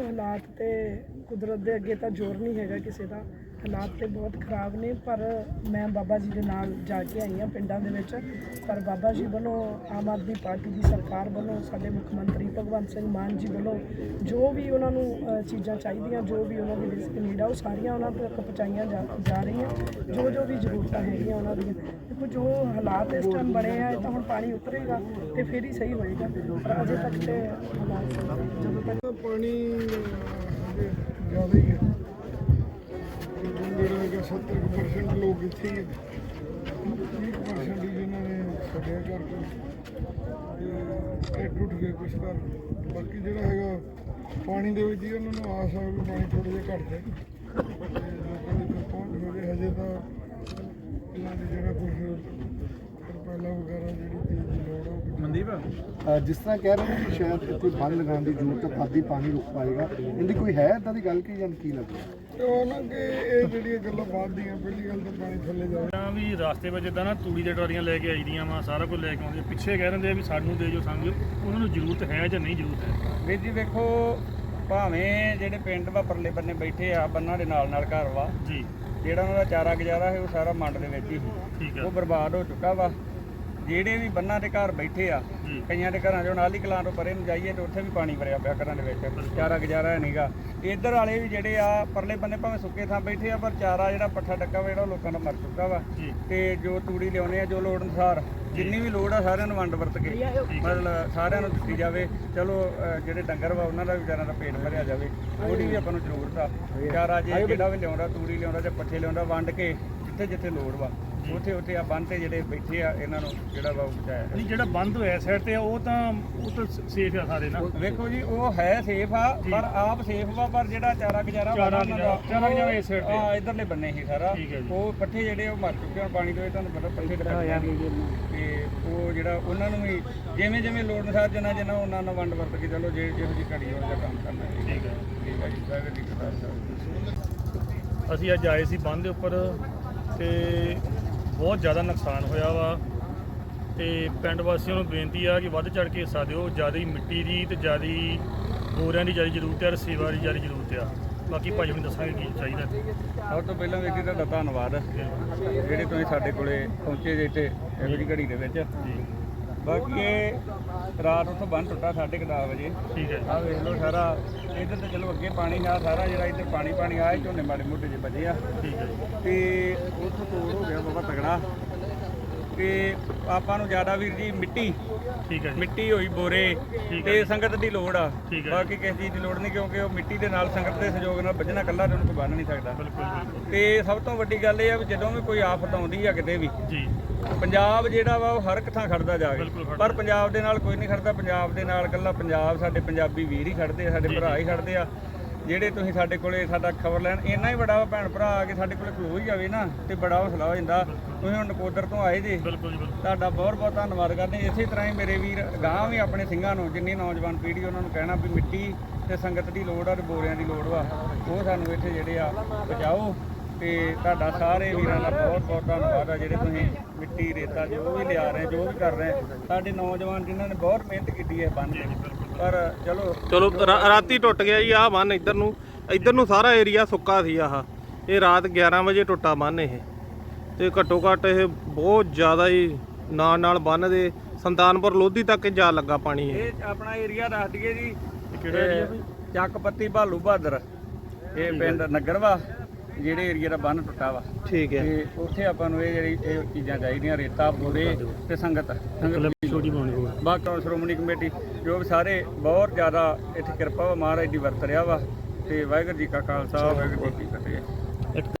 ਹਾਲਾਤ ਤੇ ਕੁਦਰਤ ਦੇ ਅੱਗੇ ਤਾਂ ਜ਼ੋਰ ਨਹੀਂ ਹੈਗਾ ਕਿਸੇ ਦਾ। ਹਾਲਾਤ ਤੇ ਬਹੁਤ ਖਰਾਬ ਨੇ, ਪਰ ਮੈਂ ਬਾਬਾ ਜੀ ਦੇ ਨਾਲ ਜਾ ਕੇ ਆਈ ਹਾਂ ਪਿੰਡਾਂ ਦੇ ਵਿੱਚ। ਪਰ ਬਾਬਾ ਜੀ ਵੱਲੋਂ, ਆਮ ਆਦਮੀ ਪਾਰਟੀ ਦੀ ਸਰਕਾਰ ਵੱਲੋਂ, ਸਾਡੇ ਮੁੱਖ ਮੰਤਰੀ ਭਗਵੰਤ ਸਿੰਘ ਮਾਨ ਜੀ ਵੱਲੋਂ ਜੋ ਵੀ ਉਹਨਾਂ ਨੂੰ ਚੀਜ਼ਾਂ ਚਾਹੀਦੀਆਂ, ਜੋ ਵੀ ਉਹਨਾਂ ਦੀ ਬੇਸਿਕ ਨੀਡ ਆ, ਉਹ ਸਾਰੀਆਂ ਉਹਨਾਂ ਤੱਕ ਪਹੁੰਚਾਈਆਂ ਜਾ ਜਾ ਰਹੀਆਂ। ਜੋ ਜੋ ਵੀ ਜ਼ਰੂਰਤਾਂ ਹੈਗੀਆਂ ਉਹਨਾਂ ਦੀਆਂ। ਦੇਖੋ, ਜੋ ਹਾਲਾਤ ਇਸ ਟਾਈਮ ਬਣੇ ਆ ਤਾਂ ਹੁਣ ਪਾਣੀ ਉਤਰੇਗਾ ਤੇ ਫਿਰ ਹੀ ਸਹੀ ਹੋਏਗਾ। ਪਰ ਅਜੇ ਤੱਕ ਤੇ ਹਾਲਾਤ ਜਦੋਂ ਤੱਕ ਪਾਣੀ ਜ਼ਿਆਦਾ ਹੀ। 70% ਲੋਕ ਇੱਥੇ ਹੀ ਹੈ 30% ਹੀ ਜਿਨ੍ਹਾਂ ਨੇ ਛੱਡਿਆ ਘਰ ਤੋਂ। ਗਏ ਬਾਕੀ ਜਿਹੜਾ ਹੈਗਾ ਪਾਣੀ ਦੇ ਵਿੱਚ ਹੀ ਉਹਨਾਂ ਨੂੰ ਆਸ ਆ ਵੀ ਪਾਣੀ ਥੋੜ੍ਹਾ ਜਿਹਾ ਘੱਟ ਜਾਏ। ਲੋਕਾਂ ਦੇ ਕੋਲ ਪਹੁੰਚ ਹੋਵੇ ਹਜੇ ਤਾਂ ਇਹਨਾਂ ਦੀ ਜਿਹੜਾ ਕੁਝ ਤਰਪਾਲਾਂ ਵਗੈਰਾ ਜਿਹੜੀ ਚੀਜ਼ ਦੀ ਲੋੜ ਉਹ ਮਨਦੀਪ? ਜਿਸ ਤਰ੍ਹਾਂ ਕਹਿ ਰਹੇ ਨੇ ਕਿ ਸ਼ਾਇਦ ਇੱਥੇ ਬੰਨ ਲਗਾਉਣ ਦੀ ਜ਼ਰੂਰਤ ਹੈ ਹੀ ਪਾਣੀ ਰੁਕ ਪਾਏਗਾ। ਇਹਦੀ ਕੋਈ ਹੈ ਇਦਾਂ ਦੀ ਗੱਲ ਕੀ ਜਾਂ ਕੀ ਲੱਗਦਾ? ਤੇ ਉਹ ਨਾ ਕਿ ਇਹ ਜਿਹੜੀਆਂ ਗੱਲਾਂ ਬਾਅਦ ਦੀਆਂ ਪਹਿਲੀ ਗੱਲ ਤਾਂ ਪਾਣੀ ਥੱਲੇ ਜਾਵੇ ਤਾਂ ਵੀ ਰਾਸਤੇ ਵਿੱਚ ਜਿੱਦਾਂ ਨਾ ਤੂੜੀ ਦੇ ਟਰਾਲੀਆਂ ਲੈ ਕੇ ਆਈਦੀਆਂ ਵਾ ਸਾਰਾ ਕੁਝ ਲੈ ਕੇ ਆਉਂਦੇ ਪਿੱਛੇ ਕਹਿ ਰਹੇ ਆ ਵੀ ਸਾਨੂੰ ਦੇ ਜੋ ਸਾਨੂੰ ਉਹਨਾਂ ਨੂੰ ਜ਼ਰੂਰਤ ਹੈ ਜਾਂ ਨਹੀਂ ਜ਼ਰੂਰਤ ਹੈ? ਵੀਰ ਜੀ ਵੇਖੋ ਭਾਵੇਂ ਜਿਹੜੇ ਪਿੰਡ ਵਾ ਪਰਲੇ ਬੰਨੇ ਬੈਠੇ ਆ ਬੰਨਾਂ ਦੇ ਨਾਲ ਨਾਲ ਘਰ ਵਾ ਜੀ। ਜਿਹੜਾ ਉਹਨਾਂ ਦਾ ਚਾਰਾ ਗੁਜ਼ਾਰਾ ਹੈ ਉਹ ਸਾਰਾ ਮੰਡ ਦੇ ਵਿੱਚ ਹੀ। ਠੀਕ ਉਹ ਹੈ ਬਰਬਾਦ ਹੋ ਚੁੱਕਾ ਵਾ। ਜਿਹੜੇ ਵੀ ਬੰਨਾਂ ਦੇ ਘਰ ਬੈਠੇ ਆ ਕਈਆਂ ਦੇ ਘਰਾਂ ਚੋਂ ਨਾਲੀ ਕਲਾਂ ਤੋਂ ਪਰੇ ਨੂੰ ਜਾਈਏ ਤੇ ਉੱਥੇ ਵੀ ਪਾਣੀ ਭਰਿਆ ਪਿਆ ਘਰਾਂ ਦੇ ਵਿੱਚ। ਚਾਰਾ ਗੁਜ਼ਾਰਾ ਨਹੀਂਗਾ ਇੱਧਰ ਵਾਲੇ ਵੀ ਜਿਹੜੇ ਆ ਪਰਲੇ ਬੰਨੇ ਭਾਵੇਂ ਸੁੱਕੇ ਥਾਂ ਬੈਠੇ ਆ ਪਰ ਚਾਰਾ ਜਿਹੜਾ ਪੱਠਾ ਡੱਕਾ ਵਾ ਜਿਹੜਾ ਉਹ ਲੋਕਾਂ ਦਾ ਮਰ ਚੁੱਕਾ ਵਾ। ਤੇ ਜੋ ਤੂੜੀ ਲਿਆਉਣੇ ਆ ਜੋ ਲੋੜ ਅਨੁਸਾਰ ਜਿੰਨੀ ਵੀ ਲੋੜ ਆ ਸਾਰਿਆਂ ਨੂੰ ਵੰਡ ਵਰਤ ਕੇ ਮਤਲਬ ਸਾਰਿਆਂ ਨੂੰ ਦਿੱਤੀ ਜਾਵੇ। ਚਲੋ ਜਿਹੜੇ ਡੰਗਰ ਵਾ ਉਹਨਾਂ ਦਾ ਵੀ ਵਿਚਾਰਿਆਂ ਦਾ ਪੇਟ ਭਰਿਆ ਜਾਵੇ। ਉਹਦੀ ਵੀ ਆਪਾਂ ਨੂੰ ਜ਼ਰੂਰਤ ਆ। ਚਾਰਾ ਜੇ ਜਿਹੜਾ ਵੀ ਲਿਆਉਂਦਾ ਤੂੜੀ ਲਿਆਉਂਦਾ ਜਾਂ ਪੱਠੇ ਲਿਆਉਂਦਾ ਵੰਡ ਕੇ ਜਿੱਥੇ ਜਿੱਥੇ ਲੋੜ ਵਾ। ਉੱਥੇ ਉੱਥੇ ਆ ਬੰਨ ਤੇ ਜਿਹੜੇ ਬੈਠੇ ਆ ਇਹਨਾਂ ਨੂੰ ਜਿਹੜਾ ਵਾ ਉਹ ਬਚਾਇਆ। ਨਹੀਂ ਜਿਹੜਾ ਬੰਦ ਹੋਇਆ ਸਾਈਡ ਤੇ ਆ, ਉਹ ਤਾਂ ਉਹ ਤਾਂ ਸੇਫ ਆ ਸਾਰੇ ਨਾ। ਵੇਖੋ ਜੀ ਉਹ ਹੈ ਸੇਫ ਆ ਪਰ ਆਪ ਸੇਫ ਵਾ ਪਰ ਜਿਹੜਾ ਚਾਰਾ ਗੁਜ਼ਾਰਾ ਚਾਰਾ ਉਹਨਾਂ ਦਾ, ਗੁਜ਼ਾਰਾ- ਚਾਰਾ ਗੁਜ਼ਾਰਾ ਇਸ side ਤੇ। ਹਾਂ ਇਧਰਲੇ ਬੰਨੇ ਹੀ ਸਾਰਾ। ਠੀਕ ਹੈ ਜੀ। ਉਹ ਪੱਠੇ ਜਿਹੜੇ ਉਹ ਮਰ ਚੁੱਕੇ ਹਨ ਪਾਣੀ ਤੋਂ ਇਹ ਤੁਹਾਨੂੰ ਪਤਾ ਪੱਠੇ ਕੱਟਦੇ ਤੇ ਉਹ ਜਿਹੜਾ ਉਹਨਾਂ ਨੂੰ ਵੀ ਜਿਵੇਂ ਜਿਵੇਂ ਲੋੜ ਅਨੁਸਾਰ ਜਿੰਨਾ ਜਿੰਨਾ ਉਹਨਾਂ ਨਾਲ ਵੰਡ ਵਰਤ ਕੇ ਚਲੋ ਜੇ ਜਿਹੋ ਜੀ ਘੜੀ ਉਹਦਾ ਕੰਮ ਕਰਨਾ ਹੈ। ਠੀਕ ਹੈ। ਠੀਕ ਹੈ ਜੀ ਵਾਹਿਗੁਰੂ ਜੀ ਕਾ ਖਾਲਸਾ ਅਸੀਂ ਅੱਜ ਆਏ ਸੀ ਬੰਦ ਦੇ ਉੱਪਰ ਤੇ ਬਹੁਤ ਜ਼ਿਆਦਾ ਨੁਕਸਾਨ ਹੋਇਆ ਵਾ। ਤੇ ਪਿੰਡ ਵਾਸੀਆਂ ਨੂੰ ਬੇਨਤੀ ਆ ਕਿ ਵੱਧ ਚੜ ਕੇ ਹਿੱਸਾ ਦਿਓ। ਜ਼ਿਆਦਾ ਮਿੱਟੀ ਦੀ ਤੇ ਜ਼ਿਆਦਾ ਬੋਰਿਆਂ ਦੀ ਜ਼ਿਆਦਾ ਜ਼ਰੂਰਤ ਹੈ ਰਸੇਵਾ ਦੀ ਜ਼ਿਆਦਾ ਜ਼ਰੂਰਤ ਆ। ਬਾਕੀ ਭਾਜੀ ਨੂੰ ਦੱਸਾਂਗੇ ਕੀ ਚਾਹੀਦਾ। ਸਭ ਤੋਂ ਪਹਿਲਾਂ ਵੀਰ ਜੀ ਤੁਹਾਡਾ ਧੰਨਵਾਦ। ਜਿਹੜੇ ਤੁਸੀਂ ਸਾਡੇ ਕੋਲੇ ਪਹੁੰਚੇ ਜੇ ਇੱਥੇ ਇਹੋ ਜਿਹੀ ਘੜੀ ਦੇ ਵਿੱਚ। ਜੀ। ਬਾਕੀ ਇਹ ਰਾਤ ਉੱਥੋਂ ਬੰਨ ਟੁੱਟਾ 10:30 ਵਜੇ। ਠੀਕ ਹੈ ਆ ਵੇਖ ਲਓ ਸਾਰਾ ਇੱਧਰ ਤੇ ਚਲੋ ਅੱਗੇ ਪਾਣੀ ਆ ਸਾਰਾ ਜਿਹੜਾ ਇੱਧਰ ਪਾਣੀ ਪਾਣੀ ਆਇਆ ਝੋਨੇ ਮਾੜੇ ਮੋਟੇ ਜਿਹੇ ਬਚੇ ਆ। ਠੀਕ ਹੈ ਜੀ। ਤੇ ਉੱਥੋਂ ਤੋੜ ਹੋ ਗਿਆ ਬਾਬਾ ਤਗੜਾ। ਤੇ ਆਪਾਂ ਨੂੰ ਜ਼ਿਆਦਾ ਵੀਰ ਜੀ ਮਿੱਟੀ ਠੀਕ ਹੈ ਜੀ। ਮਿੱਟੀ ਹੋਈ ਬੋਰੇ ਤੇ ਸੰਗਤ ਦੀ ਲੋੜ ਆ। ਠੀਕ ਹੈ। ਬਾਕੀ ਕਿਸੇ ਚੀਜ਼ ਦੀ ਲੋੜ ਨਹੀਂ ਕਿਉਂਕਿ ਉਹ ਮਿੱਟੀ ਦੇ ਨਾਲ ਸੰਗਤ ਦੇ ਸਹਿਯੋਗ ਨਾਲ ਵੱਜਣਾ ਇਕੱਲਾ ਤੇ ਉਹਨੂੰ ਕੋਈ ਬੰਨ ਨਹੀਂ ਸਕਦਾ। ਤੇ ਸਭ ਤੋਂ ਵੱਡੀ ਗੱਲ ਇਹ ਆ ਵੀ ਜਦੋਂ ਵੀ ਕੋਈ ਆਫਤ ਆਉਂਦੀ ਆ ਕਿਤੇ ਵੀ ਜੀ। ਪੰਜਾਬ ਜਿਹੜਾ ਵਾ ਉਹ ਹਰ ਇੱਕ ਥਾਂ ਖੜਦਾ ਜਾ ਖੜਦਾ। ਪਰ ਪੰਜਾਬ ਦੇ ਨਾਲ ਕੋਈ ਨਹੀਂ ਖੜਦਾ। ਪੰਜਾਬ ਦੇ ਨਾਲ ਇਕੱਲਾ ਪੰਜਾਬ ਸਾਡੇ ਪੰਜਾਬੀ ਵੀਰ ਹੀ ਖੜਦੇ ਆ ਸਾਡੇ ਭਰਾ ਹੀ ਖੜਦੇ ਆ। ਜਿਹੜੇ ਤੁਸੀਂ ਸਾਡੇ ਕੋਲੇ ਸਾਡਾ ਖਬਰ ਲੈਣ ਇੰਨਾ ਹੀ ਬੜਾ ਭੈਣ ਭਰਾ ਆ ਕੇ ਸਾਡੇ ਕੋਲੇ ਖਲੋ ਹੀ ਜਾਵੇ ਨਾ ਤੇ ਬੜਾ ਹੌਸਲਾ ਹੋ ਜਾਂਦਾ। ਤੁਸੀਂ ਹੁਣ ਨਕੋਦਰ ਤੋਂ ਆਏ ਜੀ। ਤੁਹਾਡਾ ਬਹੁਤ ਬਹੁਤ ਧੰਨਵਾਦ ਕਰਦੇ। ਇਸੇ ਤਰ੍ਹਾਂ ਹੀ ਮੇਰੇ ਵੀਰ ਗਾਂ ਵੀ ਆਪਣੇ ਸਿੰਘਾਂ ਨੂੰ ਜਿੰਨੀ ਨੌਜਵਾਨ ਪੀੜ੍ਹੀ ਉਹਨਾਂ ਨੂੰ ਕਹਿਣਾ ਵੀ ਮਿੱਟੀ ਤੇ ਸੰਗਤ ਦੀ ਲੋੜ ਆ ਤੇ ਬੋਰਿਆਂ ਦੀ ਲੋੜ ਵਾ ਉਹ ਸਾਨੂੰ ਇੱਥੇ ਜਿਹੜੇ ਆ ਪਹੁੰਚਾਓ ਤੇ ਤੁਹਾਡਾ ਸਾਰੇ ਵੀਰਾਂ ਦਾ ਬਹੁਤ ਬਹੁਤ ਧੰਨਵਾਦ ਆ ਜਿਹੜੇ ਤੁਸੀਂ ਮਿੱਟੀ ਰੇਤਾ ਜੋ ਵੀ ਲਿਆ ਰਹੇ ਜੋ ਵੀ ਕਰ ਰਹੇ ਸਾਡੇ ਨੌਜਵਾਨ ਜਿਨ੍ਹਾਂ ਨੇ ਬਹੁਤ ਮਿਹਨਤ ਕੀਤੀ ਹੈ ਬੰਨ ਪਰ ਚਲੋ ਚਲੋ ਰਾ- ਰਾਤੀ ਟੁੱਟ ਗਿਆ ਜੀ ਆਹ ਬੰਨ ਇੱਧਰ ਨੂੰ ਇੱਧਰ ਨੂੰ ਸਾਰਾ ਏਰੀਆ ਸੁੱਕਾ ਸੀ ਆਹ। ਇਹ ਰਾਤ 11 ਵਜੇ ਟੁੱਟਾ ਬੰਨ ਇਹ। ਤੇ ਘੱਟੋ ਘੱਟ ਇਹ ਬਹੁਤ ਜ਼ਿਆਦਾ ਹੀ ਨਾਲ ਨਾਲ ਬੰਨ ਦੇ ਸੰਤਾਨਪੁਰ ਲੋਧੀ ਤੱਕ ਜਾ ਲੱਗਾ ਪਾਣੀ ਇਹ। ਇਹ ਆਪਣਾ ਏਰੀਆ ਦੱਸ ਦਈਏ ਜੀ ਕਿਹੜਾ ਏਰੀਆ ਬਈ? ਚੱਕ ਪੱਤੀ ਭਾਲੂ ਬਹਾਦਰ। ਇਹ ਪਿੰਡ ਨਗਰ ਵਾ ਜਿਹੜੇ ਏਰੀਆ ਦਾ ਬੰਨ ਟੁੱਟਾ ਵਾ। ਠੀਕ ਹੈ। ਤੇ ਉੱਥੇ ਆਪਾਂ ਨੂੰ ਇਹ ਜਿਹੜੀ ਇਹ ਚੀਜ਼ਾਂ ਚਾਹੀਦੀਆਂ ਰੇਤਾ ਬੋਰੇ ਤੇ ਸੰਗਤ। ਸੰਗਤ ਦੀ ਛੋਟੀ ਪਾਉਣੀ ਹੋਵੇ ਬਾਕੀ ਸ਼੍ਰੋਮਣੀ ਕਮੇਟੀ ਜੋ ਵੀ ਸਾਰੇ ਬਹੁਤ ਜ਼ਿਆਦਾ ਇੱਥੇ ਕਿਰਪਾ ਵਾ ਮਹਾਰਾਜ ਦੀ ਵਰਤ ਰਿਹਾ ਵਾ। ਤੇ ਵਾਹਿਗੁਰੂ ਜੀ ਕਾ ਖਾਲਸਾ ਵਾਹਿਗੁਰੂ ਜੀ ਕੀ ਫਤਿਹ।